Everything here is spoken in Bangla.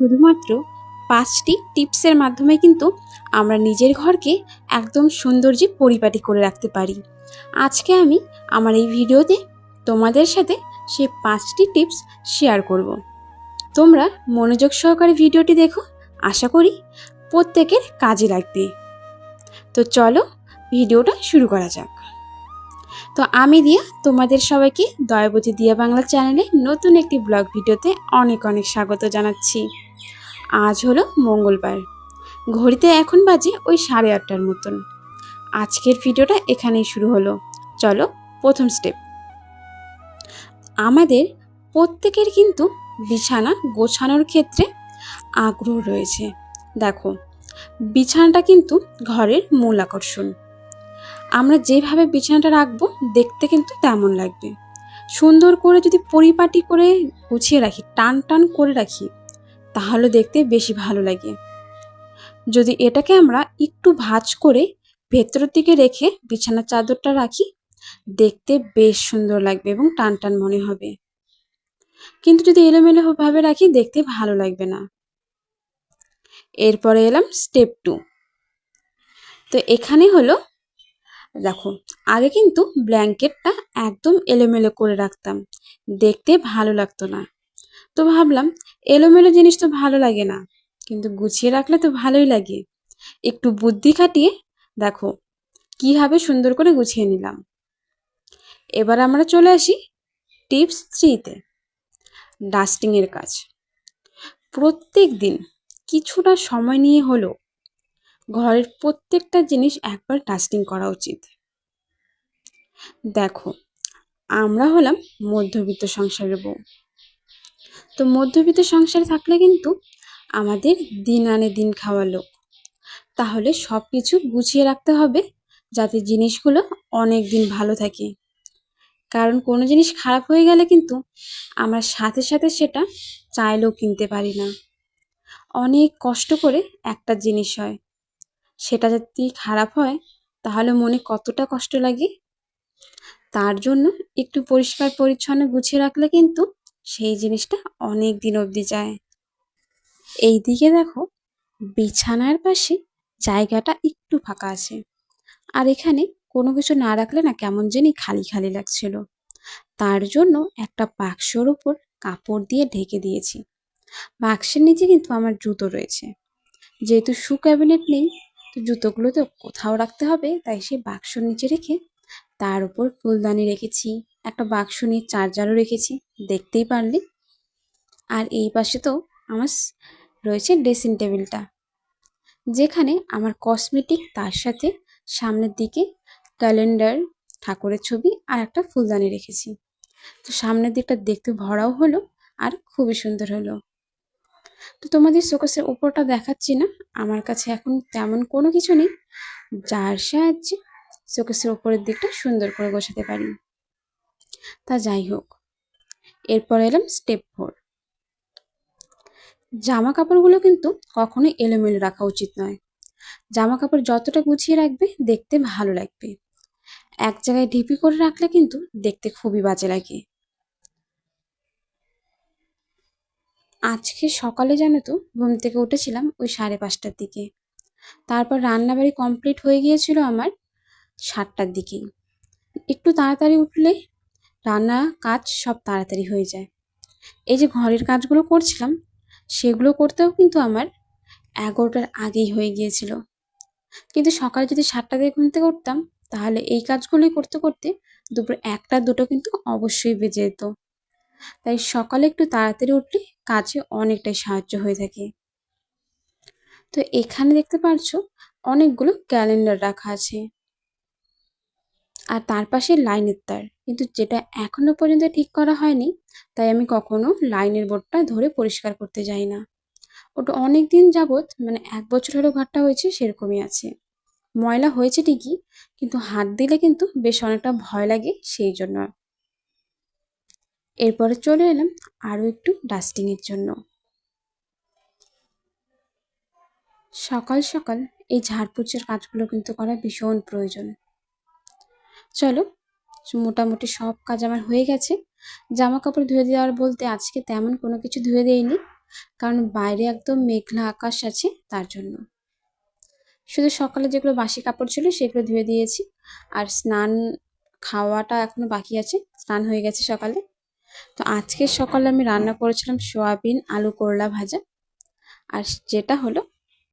শুধুমাত্র পাঁচটি টিপসের মাধ্যমে কিন্তু আমরা নিজের ঘরকে একদম সৌন্দর্যে পরিপাটি করে রাখতে পারি। আজকে আমি আমার এই ভিডিওতে তোমাদের সাথে সেই পাঁচটি টিপস শেয়ার করব। তোমরা মনোযোগ সহকারে ভিডিওটি দেখো, আশা করি প্রত্যেকের কাজে লাগবে। তো চলো ভিডিওটা শুরু করা যাক। তো আমি দিয়া তোমাদের সবাইকে দয়াবতী দিয়া বাংলা চ্যানেলে নতুন একটি ব্লগ ভিডিওতে অনেক অনেক স্বাগত জানাচ্ছি। আজ হলো মঙ্গলবার। ঘড়িতে এখন বাজে ওই সাড়ে আটটার মতন। আজকের ভিডিওটা এখানেই শুরু হলো। চলো প্রথম স্টেপ আমাদের প্রত্যেকের কিন্তু বিছানা গোছানোর ক্ষেত্রে আগ্রহ রয়েছে। দেখো, বিছানাটা কিন্তু ঘরের মূল আকর্ষণ। আমরা যেভাবে বিছানাটা রাখব, দেখতে কিন্তু তেমন লাগবে। সুন্দর করে যদি পরিপাটি করে গুছিয়ে রাখি, টান টান করে রাখি, তাহলে দেখতে বেশি ভালো লাগে। যদি এটাকে আমরা একটু ভাঁজ করে ভেতরের দিকে রেখে বিছানার চাদরটা রাখি, দেখতে বেশ সুন্দর লাগবে এবং টান টান মনে হবে। কিন্তু যদি এলোমেলো ভাবে রাখি, দেখতে ভালো লাগবে না। এরপরে এলাম স্টেপ টু। তো এখানে হলো দেখো, আগে কিন্তু ব্ল্যাঙ্কেটটা একদম এলোমেলো করে রাখতাম। দেখতে ভালো লাগতো না। তো ভাবলাম, এলোমেলো জিনিস তো ভালো লাগে না, কিন্তু গুছিয়ে রাখলে তো ভালোই লাগে। একটু বুদ্ধি খাটিয়ে দেখো, কীভাবে সুন্দর করে গুছিয়ে নিলাম। এবার আমরা চলে আসি টিপস থ্রিতে, ডাস্টিংয়ের কাজ। প্রত্যেক দিন কিছুটা সময় নিয়ে হলো ঘরের প্রত্যেকটা জিনিস একবার ডাস্টিং করা উচিত। দেখো, আমরা হলাম মধ্যবিত্ত সংসারের বউ। তো মধ্যবিত্ত সংসারে থাকলে কিন্তু আমাদের দিন আনে দিন খাওয়ার লোক। তাহলে সব কিছু গুছিয়ে রাখতে হবে যাতে জিনিসগুলো অনেক দিন ভালো থাকে। কারণ কোনো জিনিস খারাপ হয়ে গেলে কিন্তু আমরা সাথে সাথে সেটা চাইলেও কিনতে পারি না। অনেক কষ্ট করে একটা জিনিস হয়। সেটা যদি খারাপ হয়, তাহলে মনে কতটা কষ্ট লাগে? তার জন্য একটু পরিষ্কার পরিচ্ছন্ন গুছিয়ে রাখলে কিন্তু সেই জিনিসটা অনেক দিন অবধি যায়। এই দিকে দেখো, বিছানার পাশে জায়গাটা একটু ফাঁকা আছে। আর এখানে কোনো কিছু না রাখলে না কেমন জানি খালি খালি লাগছিল। তার জন্য একটা বাক্সর উপর কাপড় দিয়ে ঢেকে দিয়েছি। বাক্সের নিচে কিন্তু আমার জুতো রয়েছে। যেহেতু শু ক্যাবিনেট নেই তো জুতোগুলো তো কোথাও রাখতে হবে, তাই সেই বাক্সর নিচে রেখে তার উপর ফুলদানি রেখেছি, একটা বাক্স নিয়ে চার্জারও রেখেছি, দেখতেই পারলে। আর এই পাশে তো আমার রয়েছে ড্রেসিং টেবিলটা, যেখানে আমার কসমেটিক তার সাথে সামনের দিকে ক্যালেন্ডার, ঠাকুরের ছবি আর একটা ফুলদানি রেখেছি। তো সামনের দিকটা দেখতে ভরাও হলো আর খুবই সুন্দর হলো। তো তোমাদের শোকেসের উপরটা দেখাচ্ছি না। আমার কাছে এখন তেমন কোনো কিছু নেই। যার সাহায্যে শোকেসের উপরের দিকটা সুন্দর করে গোছাতে পারি। তা যাই হোক, এরপর এলাম স্টেপ ফোর জামা কাপড়গুলো কিন্তু কখনোই এলোমেলো রাখা উচিত নয়। জামা কাপড় যতটা গুছিয়ে রাখবে দেখতে ভালো লাগবে। এক জায়গায় ঢিপি করে রাখলে কিন্তু দেখতে খুবই বাজে লাগে। আজকে সকালে জানো তো ঘুম থেকে উঠেছিলাম ওই সাড়ে পাঁচটার দিকে। তারপর রান্নাবাড়ি কমপ্লিট হয়ে গিয়েছিল আমার সাতটার দিকেই একটু তাড়াতাড়ি উঠলে রান্না কাজ সব তাড়াতাড়ি হয়ে যায়। এই যে ঘরের কাজগুলো করছিলাম, সেগুলো করতেও কিন্তু আমার এগারোটার আগেই হয়ে গিয়েছিল। কিন্তু সকালে যদি সাতটা দিয়ে ঘুম থেকে উঠতাম, তাহলে এই কাজগুলোই করতে করতে দুপুর একটা দুটো কিন্তু অবশ্যই বেজে যেত। তাই সকালে একটু তাড়াতাড়ি উঠলে কাজে অনেকটাই সাহায্য হয়ে থাকে। তো এখানে দেখতে পারছ অনেকগুলো ক্যালেন্ডার রাখা আছে। আর তার পাশে লাইনের তার। কিন্তু যেটা এখনও পর্যন্ত ঠিক করা হয়নি, তাই আমি কখনো লাইনের বোর্ডটা ধরে পরিষ্কার করতে যাই না। ওটা অনেক দিন যাবৎ মানে এক বছর হলো ঘরটা হয়েছে, সেরকমই আছে। ময়লা হয়েছে ঠিকই, কিন্তু হাত দিলে কিন্তু বেশ অনেকটা ভয় লাগে, সেই জন্য। এরপরে চলে এলাম আরও একটু ডাস্টিংয়ের জন্য। সকাল সকাল এই ঝাড়পুচের কাজগুলো কিন্তু করা ভীষণ প্রয়োজন। চলো, মোটামুটি সব কাজ আমার হয়ে গেছে। জামা কাপড় ধুয়ে দেওয়ার বলতে আজকে তেমন কোনো কিছু ধুয়ে দেয়নি কারণ বাইরে একদম মেঘলা আকাশ আছে তার জন্য। শুধু সকালে যেগুলো বাসি কাপড় ছিল সেগুলো ধুয়ে দিয়েছি, আর স্নান খাওয়াটা এখনও বাকি আছে, স্নান হয়ে গেছে সকালে। তো আজকে সকালে আমি রান্না করেছিলাম সোয়াবিন আলু করলা ভাজা। আর যেটা হলো